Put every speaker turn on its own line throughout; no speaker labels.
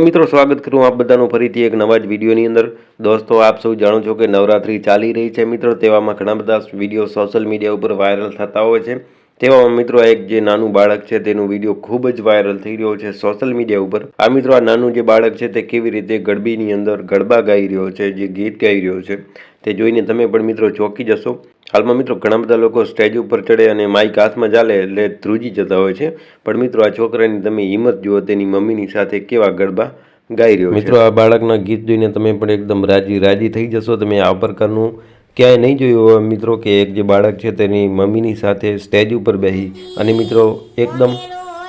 મિત્રો, સ્વાગત કરું આપ બધાનું ફરીથી એક નવા જ વિડીયોની અંદર. દોસ્તો, આપ સૌ જાણો છો કે નવરાત્રી ચાલી રહી છે મિત્રો, તેવામાં ઘણા બધા વીડિયો સોશિયલ મીડિયા ઉપર વાયરલ થતા હોય છે. તેવામાં મિત્રો એક જે નાનું બાળક છે તેનો વીડિયો ખૂબ જ વાયરલ થઈ રહ્યો છે સોશિયલ મીડિયા ઉપર. આ મિત્રો આ નાનું જે બાળક છે તે કેવી રીતે ગરબીની અંદર ગરબા ગાઈ રહ્યો છે, જે ગીત ગાઈ રહ્યો છે, તે જોઈને તમે પણ મિત્રો ચોંકી જશો. હાલમાં મિત્રો ઘણા બધા લોકો સ્ટેજ ઉપર ચડે અને માઇક હાથમાં ચાલે એટલે ધ્રુજી જતા હોય છે. પણ મિત્રો આ છોકરાની તમે હિંમત જુઓ, તેની મમ્મીની સાથે કેવા ગરબા ગાઈ રહ્યો મિત્રો આ બાળકના ગીત જોઈને તમે પણ એકદમ રાજી રાજી થઈ જશો. તમે આ પ્રકારનું ક્યાંય નહીં જોયું હોય મિત્રો કે એક જે બાળક છે તેની મમ્મીની સાથે સ્ટેજ ઉપર બેસી અને મિત્રો એકદમ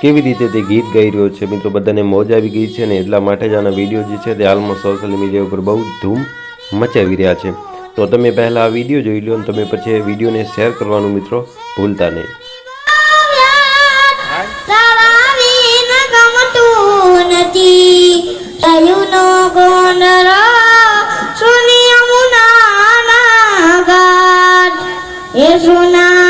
કેવી રીતે તે ગીત ગાઈ રહ્યો છે. મિત્રો, બધાને મોજ આવી ગઈ છે ને એટલા માટે જ આના વીડિયો જે છે તે હાલમાં સોશિયલ મીડિયા ઉપર બહુ ધૂમ મચાવી રહ્યા છે. તો તમે પહેલાં આ વીડિયો જોઈ લો અને તમે પછી વિડીયોને શેર કરવાનું મિત્રો ભૂલતા નહીં.
ના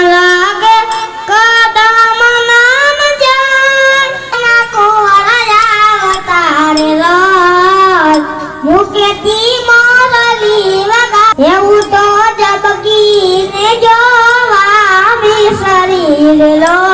એવું તો જબકીને જોવા બી લો